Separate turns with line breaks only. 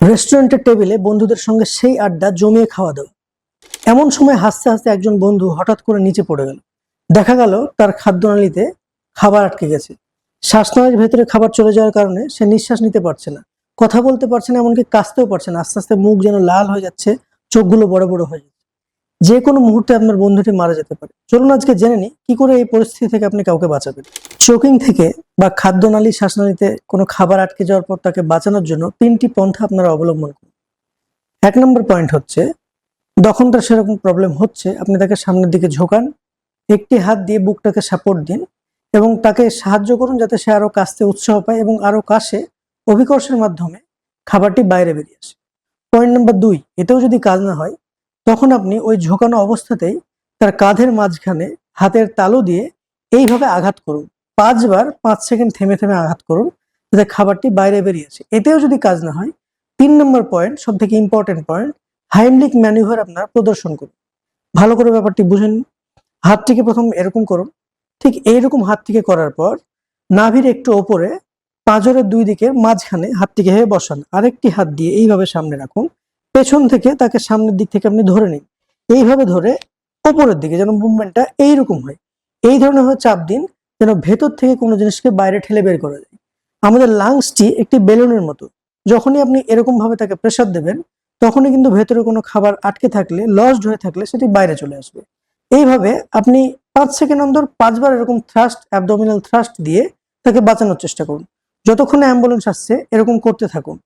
রেস্টুরেন্টের টেবিলে বন্ধুদের সঙ্গে সেই আড্ডা জমিয়ে খাওয়া দাও। এমন সময় হাসতে হাসতে একজন বন্ধু হঠাৎ করে নিচে পড়ে গেল। দেখা গেল তার খাদ্যনালীতে খাবার আটকে গেছে। শ্বাসনালীর ভেতরে খাবার চলে যাওয়ার কারণে সে নিঃশ্বাস নিতে পারছে না। কথা বলতে পারছে না, এমনকি কাঁচতেও পারছে না। আস্তে আস্তে মুখ যেন লাল হয়ে যাচ্ছে, চোখগুলো বড় বড় হয়ে যে কোনো মুহূর্তে আপনার বন্ধুটি মারা যেতে পারে। চলুন আজকে জেনে নিই কি করে এই পরিস্থিতি থেকে আপনি কাউকে বাঁচাবেন। চোকিং থেকে বা খাদ্যনালী শ্বাসনালীতে কোনো খাবার আটকে যাওয়ার পর তাকে বাঁচানোর জন্য তিনটি পন্থা আপনারা অবলম্বন করুন। এক নম্বর পয়েন্ট হচ্ছে যখন তার সেরকম প্রবলেম হচ্ছে, আপনি তাকে সামনের দিকে ঝোকান, একটি হাত দিয়ে বুকটাকে সাপোর্ট দিন এবং তাকে সাহায্য করুন যাতে সে আরও কাশতে উৎসাহ পায় এবং আরও কাশে অভিকর্ষের মাধ্যমে খাবারটি বাইরে বেরিয়ে আসে। পয়েন্ট নাম্বার দুই, এতেও যদি কাজ না হয় তখন আপনি ওই ঝোকানো অবস্থাতেই তার কাঁধের মাঝখানে হাতের তালু দিয়ে এইভাবে আঘাত করুন। পাঁচবার পাঁচ সেকেন্ড থেমে থেমে আঘাত করুন যাতে খাবারটি বাইরে বেরিয়ে আসে এতেও যদি কাজ না হয়, তিন নম্বর পয়েন্ট সব থেকে ইম্পর্টেন্ট পয়েন্ট হাইমলিক ম্যানিউভার আপনার প্রদর্শন করুন। ভালো করে ব্যাপারটি বুঝেন হাতটিকে প্রথম এরকম করুন। ঠিক এইরকম হাতটিকে করার পর নাভির একটু ওপরে, পাঁজরের দুই দিকে মাঝখানে হাতটিকে হেয়ে বসান। আরেকটি হাত দিয়ে এইভাবে সামনে রাখুন। পেছন থেকে তাকে সামনের দিক থেকে আপনি ধরে নিন। এইভাবে ধরে ওপরের দিকে যেন মুভমেন্টটা এইরকম হয়। এই ধরনের ভাবে চাপ দিন, যেন ভেতর থেকে কোনো জিনিসকে বাইরে ঠেলে বের করা যায়। আমাদের লাংসটি একটি বেলুনের মতো। যখনই আপনি এরকম ভাবে তাকে প্রেসার দেবেন, তখনই কিন্তু ভেতরে কোনো খাবার আটকে থাকলে লসড হয়ে থাকলে সেটি বাইরে চলে আসবে। এইভাবে আপনি পাঁচ সেকেন্ড অন্তর পাঁচবার এরকম থ্রাস্ট অ্যাবডোমিনাল থ্রাস্ট দিয়ে তাকে বাঁচানোর চেষ্টা করুন। যতক্ষণে অ্যাম্বুলেন্স আসছে, এরকম করতে থাকুন।